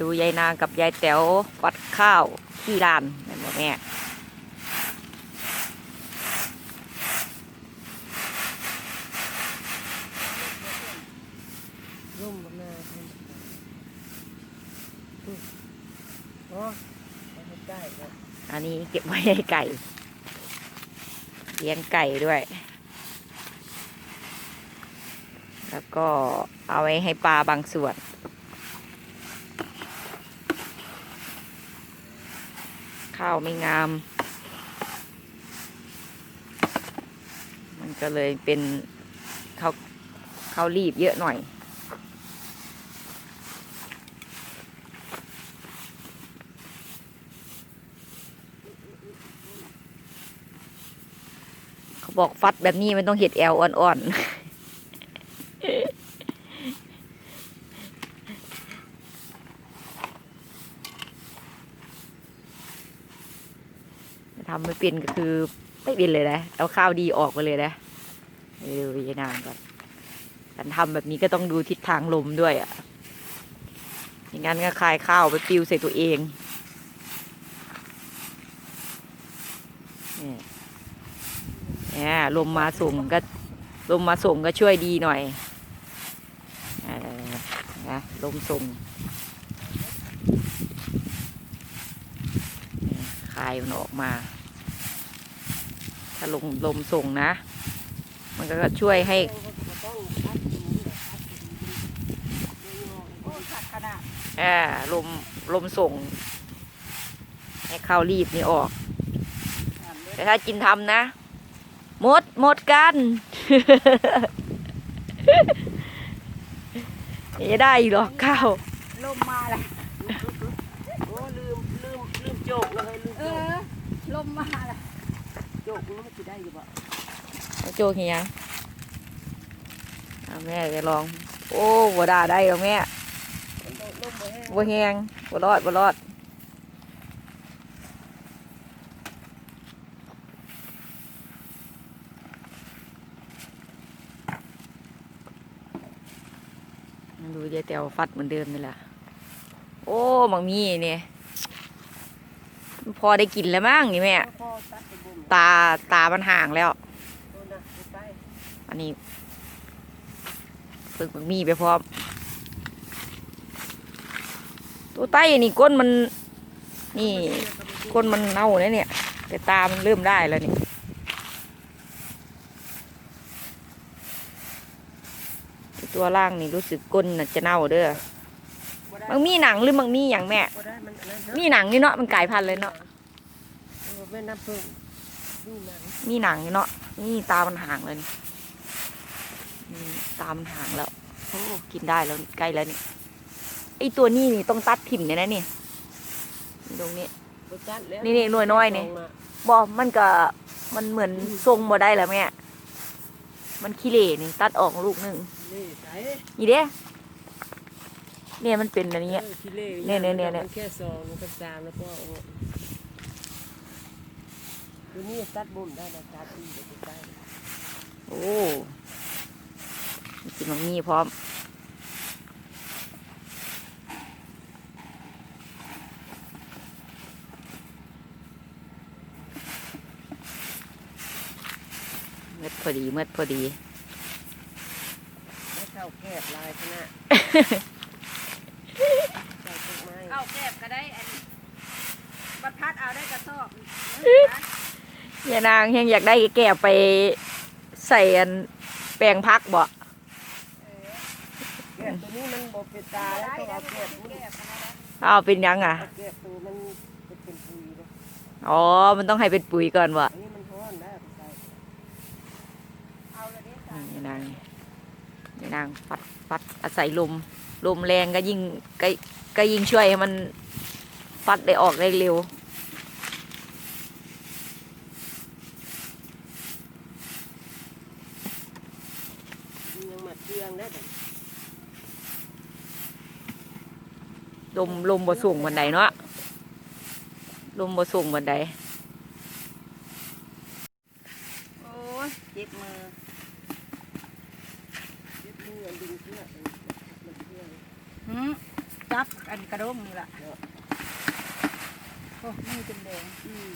ดูยายนางกับยายแต๋วปัดข้าวที่ลานแม่นบ่แม่ร่มบนหน้าร่มอืมโอ้ใกล้อันนี้เก็บไว้ให้ไก่ เลี้ยงไก่ด้วย แล้วก็เอาไว้ให้ปลาบางส่วน ข้าวไม่งาม มันก็เลยเป็นข้าวข้าวรีบเยอะหน่อย เขาบอกฟัดแบบนี้มันต้องเห็ดแอลอ่อนๆ ทำไม่เป็นก็คือไม่เป็นเลยนะเอาข้าวดีออกไปเลยนะเออวินานก่อนการทำแบบนี้ก็ต้องดูทิศทางลมด้วยอะอย่างนั้นก็คายข้าวไปปิวใส่ตัวเองเนี่ยลมมาส่งก็ลมมาส่งก็ช่วยดีหน่อยนะลมส่งคายมันออกมา ถ้าลมลมส่งนะ มันก็ช่วยให้ต้องพัดถึงแบบพัดถึงโอ้ขัดขนาดอ่าลมลมส่ง ให้ข้าวรีบนี่ออกอ่านเลยแต่ถ้าจินทำนะ หมดหมดกันจะได้อีกหรอกข้าวลมมาเลยโอ้ลืมลืมลืมโจกเลยลืมเอโจกอลมมาละ โจกรู้ว่าจะได้อยู่บ่โจกเฮียเอาแม่จะลอง โอ้บ่ได้ได้หรอแม่มันต้องลมมาแห้งบ่แหงบ่รอดบ่รอดดูยายแตวฟัดเหมือนเดิมนี่แหละ โอ้มังมีเนี่ยพอได้กินแล้วมั้งนี่แม่พอตัด ตาตามันห่างแล้วตัวนะไปอันนี้ฝึกมังมีไปพร้อม ตัวใต้นี่ก้นมัน นี่ก้นมันเน่าแล้วเนี่ย แต่ตามันเริ่มได้แล้วนี่ไอ้ตัวล่างนี่รู้สึกก้นน่ะจะเน่าเด้อบ่ได้มันมีหนังหรือมันมีอย่างแม่บ่ได้มันอันนั้นเถอะมีหนังนี่เนาะมันกลายพันธุ์เลยเนาะเออเป็นน้ำผึ้ง นี่หนังมีหนังนี่เนาะนี่ตามันห่างเลยนี่นี่ตามันห่างแล้วโอ้กินได้แล้วใกล้แล้วนี่ไอตัวนี้นี่ต้องตัดถิ่มเนี่ยนะนี่ตรงนี้บ่จัดแล้วนี่ๆหน่วยน้อยนี่บอมันก็มันเหมือนทรงบ่ได้แล้วแม่มันขี้เหร่นี่ตัดออกลูกหนึ่งนี่ใส่นี่เด้เนี่ยมันเป็นอันนี้เออขี้เล่เนี่ยเนี่ยเนี่ยเนี่ยมัแค่สองมันก็สามแล้วก็เอา ตัวนี้ตัดบุญได้นะตัดดีเดี๋ยวจะได้โอ้มีกินมังมีพร้อม เม็ดพอดีเม็ดพอดีไม่เข้าแคบลายขนาดใส่ต้นไม้เอาแคบก็ได้อันบัดพัดเอาได้กระสอบ ยายนางยังอยากได้แก่ไปใส่อันแปลงพักบ่แคบตัวนี้มันบเป็นตาแล้วต้องเอาแคบนี่เอาเป็นยังอะเอาแคบตัวมันจะเป็นปุยเลยอ๋อ มันต้องให้เป็นปุ๋ยก่อนบ่ อันนี้มันร้อนได้เอาไปใส่เอาเลยเด้อนี่ยายนางยายนางฟัดฟัดอาศัยลม ลมแรงก็ยิ่งก็ก็ยิ่งช่วยให้มันฟัดได้ออกได้เร็ว มันยังหมัดเครื่องได้แต่ลมลมบ่สูงบันไดเนาะลมบ่สูงบันไดโอ้ยเจ็บมือยึดมือดึงเชือกมันเครื่องหืมจซักอันกระด้งนี่แหละโอ้มือจนแดงอืม